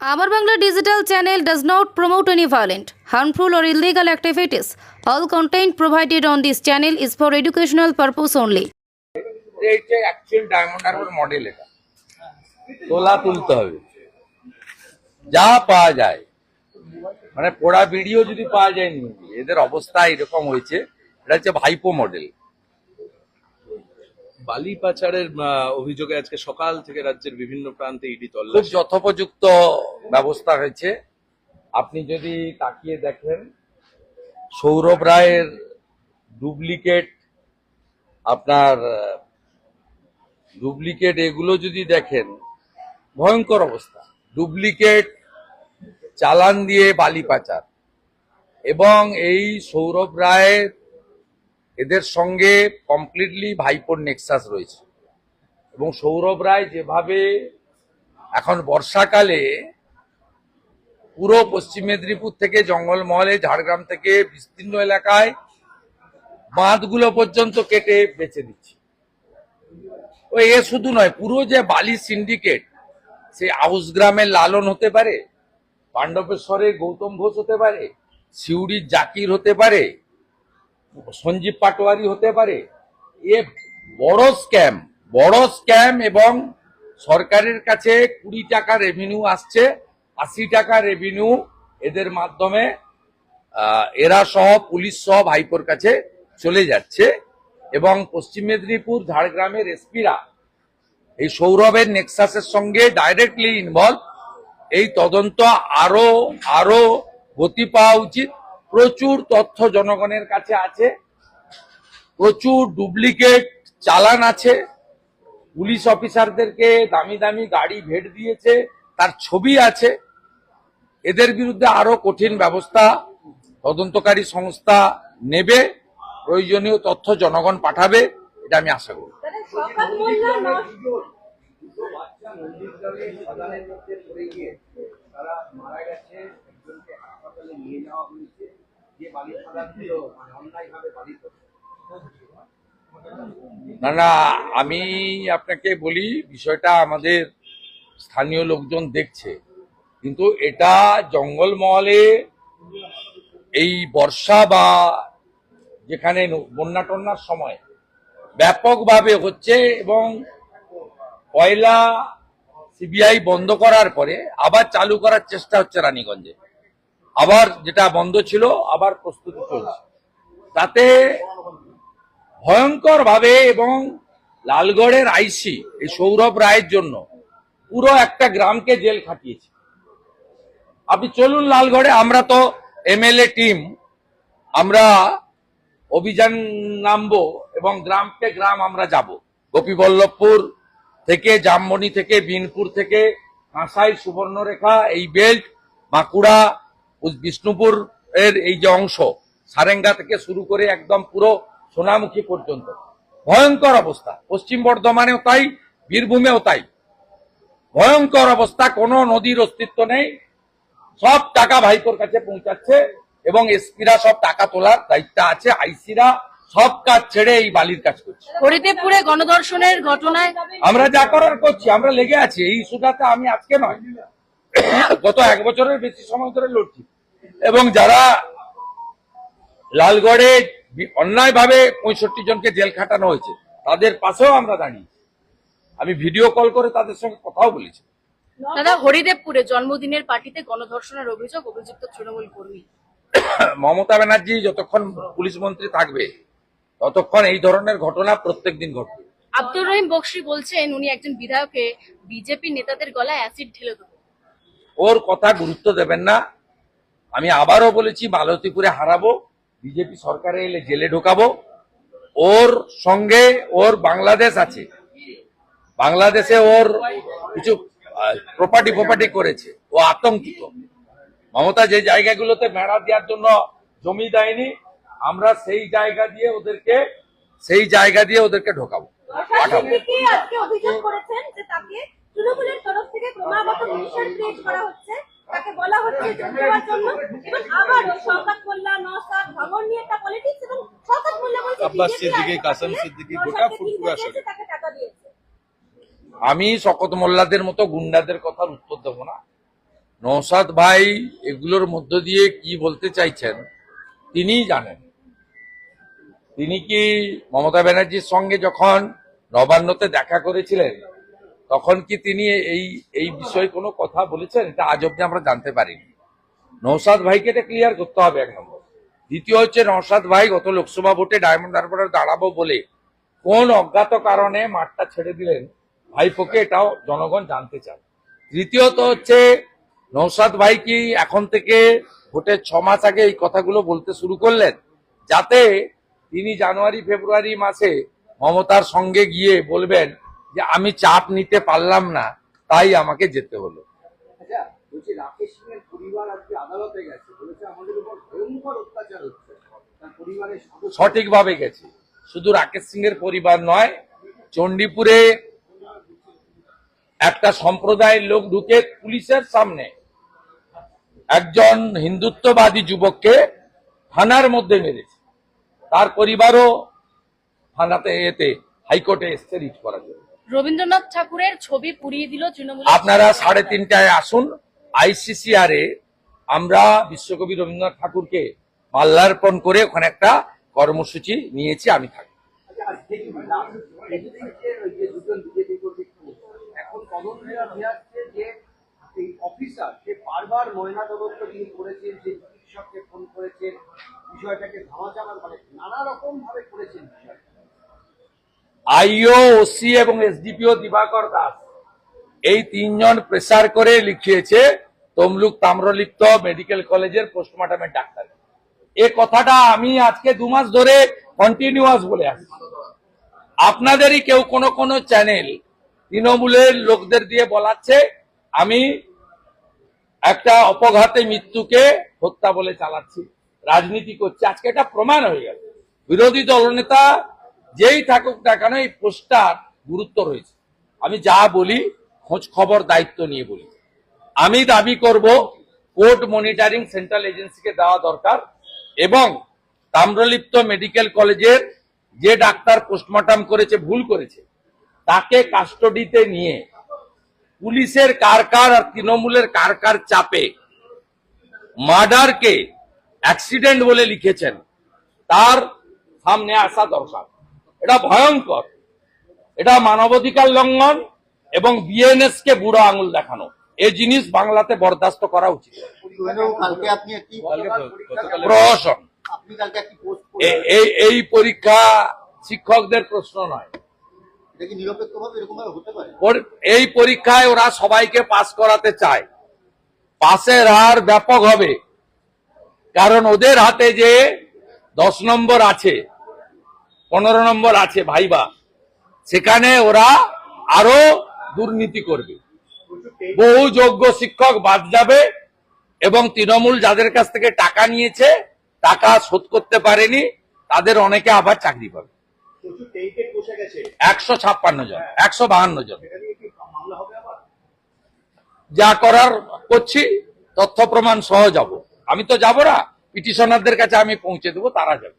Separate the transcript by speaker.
Speaker 1: Our Bangla digital channel does not promote any violent, harmful, or illegal activities. All content provided on this channel is for educational purpose only.
Speaker 2: এইটা actual Diamond Harbour model এটা তোলা তুলতে হবে যা পাওয়া যায় মানে পোড়া ভিডিও যদি পাওয়া যায়নি এদের অবস্থা এরকম হয়েছে এটা হচ্ছে ভাইপো মডেল
Speaker 3: বালি পাচারের অভিযোগে আজকে সকাল থেকে রাজ্যের বিভিন্ন প্রান্তে ইডি
Speaker 2: খুব যথোপযুক্ত ব্যবস্থা হয়েছে। আপনি যদি তাকিয়ে দেখেন, সৌরভ রায়ের ডুপ্লিকেট, আপনার ডুপ্লিকেট এগুলো যদি দেখেন, ভয়ঙ্কর অবস্থা। ডুপ্লিকেট চালান দিয়ে বালি পাচার। এবং এই সৌরভ রায়ের এদের সঙ্গে কমপ্লিটলি ভাইপোর নেক্সাস রয়েছে। এবং সৌরভ রায় যেভাবে এখন বর্ষাকালে পুরো পশ্চিম মেদিনীপুর থেকে জঙ্গলমহলে, ঝাড়গ্রাম থেকে বিস্তীর্ণ এলাকায় বাঁধগুলো পর্যন্ত কেটে বেচে দিচ্ছে। ও এ শুধু নয়, পুরো যে বালি সিন্ডিকেট সে আউস গ্রামের লালন হতে পারে, পাণ্ডবেশ্বরের গৌতম ঘোষ হতে পারে, সিউড়ির জাকির হতে পারে সঞ্জীব পাটোয়ারি হতে পারে, এ বড় স্ক্যাম বড় স্ক্যাম এবং সরকারের কাছে কুড়ি টাকা রেভিনিউ আসছে, আশি টাকা রেভিনিউ এদের মাধ্যমে এরা সহ পুলিশ সহ ভাইপোর কাছে চলে যাচ্ছে এবং পশ্চিম মেদিনীপুর, ঝাড়গ্রামের এসপিরা এই সৌরভের নেক্সাসের সঙ্গে ডাইরেক্টলি ইনভলভ এই তদন্ত আরও আরও গতি পাওয়া উচিত। প্রচুর তথ্য জনগণের কাছে আছে প্রচুর ডুপ্লিকেট চালান আছে পুলিশ অফিসারদেরকে দামি দামি গাড়ি ভেট দিয়েছে তার ছবি আছে। এদের বিরুদ্ধে আরও কঠিন ব্যবস্থা তদন্তকারী সংস্থা নেবে প্রয়োজনীয় তথ্য জনগণ পাঠাবে এটা আমি আশা করি।
Speaker 4: তাহলে শওকত মোল্লা নষ্ট
Speaker 2: না না আমি আপনাকে বলি, বিষয়টা আমাদের স্থানীয় লোকজন দেখছে। কিন্তু এটা জঙ্গলমহলে এই বর্ষা বা যেখানে বন্যা টন্যার সময় ব্যাপকভাবে হচ্ছে এবং কয়লা সিবিআই বন্ধ করার পরে আবার চালু করার চেষ্টা হচ্ছে রানীগঞ্জে। আবার যেটা বন্ধ ছিল, আবার প্রস্তুতি চলছে। তাতে ভয়ঙ্কর ভাবে এবং লালগড়ের আইসি, এই সৌরভ রায়ের জন্য পুরো একটা গ্রামকে জেল খাটিয়েছে। আপনি চলুন লালগড়ে, আমরা তো এমএলএ টিম, আমরা অভিযান নামবো এবং গ্রামকে গ্রাম আমরা যাব। গোপীবল্লভপুর থেকে জামমণি থেকে, বিনপুর থেকে, কাঁসাই সুবর্ণরেখা, এই বেল্ট, বাঁকুড়া বিষ্ণুপুর এর এই যে অংশ সারেঙ্গা থেকে শুরু করে একদম পুরো সোনামুখী পর্যন্ত। ভয়ঙ্কর অবস্থা। পশ্চিম বর্ধমানেও তাই বীরভূমেও তাই। ভয়ঙ্কর অবস্থা কোনো নদীর অস্তিত্ব নেই। সব টাকা ভাইপোর কাছে পৌঁছাচ্ছে এবং এসপিরা সব টাকা তোলার দায়িত্ব আছে আইসিরা সব কাজ ছেড়ে এই বালির কাজ করছে।
Speaker 1: হরিদেবপুরে গণধর্ষণের ঘটনায়
Speaker 2: আমরা যা করার করছি আমরা লেগে আছি। এই ইস্যুটাতে আমি আজকে নয়। গত এক বছরের বেশি সময় ধরে লড়ছি। এবং যারা লালগড়ে অন্যায় ভাবে পঁয়ষট্টি জনকে জেল খাটানো হয়েছে তাদের পাশেও আমরা দাঁড়িয়ে আমি ভিডিও কল করে তাদের সঙ্গে কথাও বলেছি।
Speaker 5: দাদা হরিদেবপুরে জন্মদিনের পার্টিতে গণধর্ষণের অভিযোগ অভিযুক্ত তৃণমূল কর্মী।
Speaker 2: মমতা ব্যানার্জি যতক্ষণ পুলিশ মন্ত্রী থাকবে ততক্ষণ এই ধরনের ঘটনা প্রত্যেক দিন ঘটবে।
Speaker 5: আব্দুর রহিম বক্সি বলছেন উনি একজন বিধায়ককে বিজেপি নেতাদের গলায় অ্যাসিড ঢেলে
Speaker 2: ওর কথা গুরুত্ব দেবেন না। আমি আবারও বলেছি, মালতীপুরে হারাবো, বিজেপি সরকারে এলে জেলে ঢোকাবো। ওর সঙ্গে ওর বাংলাদেশ আছে। বাংলাদেশে ওর কিছু প্রপার্টি প্রপার্টি করেছে। ও আতঙ্কিত। মমতা যে জায়গাগুলোতে মেড়া দেওয়ার জন্য জমি দেয়নি, আমরা সেই জায়গা দিয়ে ওদেরকে, সেই জায়গা দিয়ে ওদেরকে ঢোকাবো, পাঠাবো।
Speaker 4: তৃণমূলের তরফ থেকে ক্রমাগত প্রেশার ক্রিয়েট করা হচ্ছে। তাকে বলা হচ্ছে যোগ দেওয়ার জন্য। এবং আবারও শওকত মোল্লা নওশাদ ভাঙন নিয়ে একটা পলিটিক্স এবং শওকত মোল্লা বলছে
Speaker 3: আব্বাস সিদ্দিকী, কাসেম সিদ্দিকী, গোটা
Speaker 4: চেয়েছে,
Speaker 3: শরীর।
Speaker 4: তাকে টাকা দিয়েছে।
Speaker 2: আমি শকত মোল্লাদের মতো গুন্ডাদের কথার উত্তর দেবো না। নৌসাদ ভাই এগুলোর মধ্য দিয়ে কি বলতে চাইছেন তিনিই জানেন। তিনি কি মমতা ব্যানার্জির সঙ্গে যখন নবান্নতে দেখা করেছিলেন তখন কি তিনি এই এই বিষয়ে কোনো কথা বলেছেন? এটা আজ অব্দি আমরা জানতে পারিনি। নৌসাদ ভাইকে এটা ক্লিয়ার করতে হবে এক নম্বর। দ্বিতীয় হচ্ছে নৌসাদ ভাই গত লোকসভা ভোটে ডায়মন্ড হারবারে দাঁড়াবো বলে কোন অজ্ঞাত কারণে মাঠটা ছেড়ে দিলেন ভাইপোকে এটাও জনগণ জানতে চান তৃতীয়ত হচ্ছে নৌসাদ ভাই কি এখন থেকে ভোটের ছ মাস আগে এই কথাগুলো বলতে শুরু করলেন? যাতে তিনি জানুয়ারি, ফেব্রুয়ারি মাসে মমতার সঙ্গে গিয়ে বলবেন যে আমি চাপ নিতে পারলাম না তাই আমাকে যেতে হলো।
Speaker 6: আচ্ছা
Speaker 2: সঠিকভাবে গেছে। শুধু রাকেশ সিং এর পরিবার নয় চণ্ডীপুরে একটা সম্প্রদায়ের লোক ঢুকে পুলিশের সামনে একজন হিন্দুত্ববাদী যুবককে থানার মধ্যে মেরেছে। তার পরিবারও থানাতে এতে হাইকোর্টে এসছে রিট করার জন্য।
Speaker 5: রবীন্দ্রনাথ ঠাকুরের ছবি পুড়িয়ে দিল তৃণমূল
Speaker 2: আপনারা সাড়ে তিনটায় আসুন। আইসিসিআর এ আমরা বিশ্বকবি রবীন্দ্রনাথ ঠাকুরকে মাল্যার্পণ করে ওখানে একটা কর্মসূচি নিয়েছি আমি থাকি।
Speaker 6: আচ্ছা যে বারবার তিনি করেছেন যে চিকিৎসককে ফোন করেছেন বিষয়টাকে ধামাচাপা মানে নানা রকম ভাবে করেছেন বিষয়টা।
Speaker 2: আইও, ওসি এবং এসডিপিও দিবাকর দাস। এই তিনজন প্রেসার করে লিখিয়েছে তমলুক তাম্রলিপ্ত মেডিকেল কলেজের পোস্টমর্টমের ডাক্তার। এ কথাটা আমি আজকে দু মাস ধরে কন্টিনিউয়াস বলে আসছি। আপনাদেরই কেউ কোনো কোনো চ্যানেল তৃণমূলের লোকদের দিয়ে বলাচ্ছে, আমি একটা অপঘাতে মৃত্যুকে হত্যা বলে চালাচ্ছি, রাজনীতি করছে। আজকে এটা প্রমাণ হয়ে গেল। বিরোধী দলনেতা যেই থাকুক না কেন এই পোস্টার গুরুত্ব রয়েছে। আমি যা বলি, খোঁজ খবর, দায়িত্ব নিয়ে বলি। আমি দাবি করব, কোর্ট মনিটরিং সেন্ট্রাল এজেন্সিকে দেওয়া দরকার এবং তাম্রলিপ্ত মেডিকেল কলেজের যে ডাক্তার পোস্টমর্টম করেছে, ভুল করেছে, তাকে কাস্টডিতে নিয়ে পুলিশের কার কার আর তৃণমূলের কার কার চাপে মার্ডারকে অ্যাক্সিডেন্ট বলে লিখেছেন। তার সামনে আসা দরকার। এটা ভয়ঙ্কর। এটা মানবাধিকার লঙ্ঘন এবং বিএনএস কে বুড়ো আঙুল দেখানো। এই জিনিস বাংলাতে বরদাস্ত করা উচিত।
Speaker 6: কালকে
Speaker 2: প্রহসন।
Speaker 6: আপনি কালকে একটি পোস্ট
Speaker 2: এ- এই এই পরীক্ষা শিক্ষকদের প্রশ্ন নয়।
Speaker 6: এটা কি নিরপেক্ষভাবে এরকম ভাবে হতে পারে?
Speaker 2: পর- এই পরীক্ষায় ওরা সবাইকে পাস করাতে চায়। পাসের হার ব্যাপক হবে। কারণ ওদের হাতে যে দশ নম্বর আছে পনেরো নম্বর আছে ভাইবা। সেখানে ওরা আরও দুর্নীতি করবে। বহু যোগ্য শিক্ষক বাদ যাবে এবং তৃণমূল যাদের কাছ থেকে টাকা নিয়েছে, টাকা শোধ করতে পারেনি, তাদের অনেকে আবার চাকরি পাবে। একশো ছাপ্পান্ন জন, একশো বাহান্ন জন। যা করার করছি, তথ্য প্রমাণ সহ যাব। আমি তো যাব না, পিটিশনারদের কাছে আমি পৌঁছে দেবো, তারা যাবে।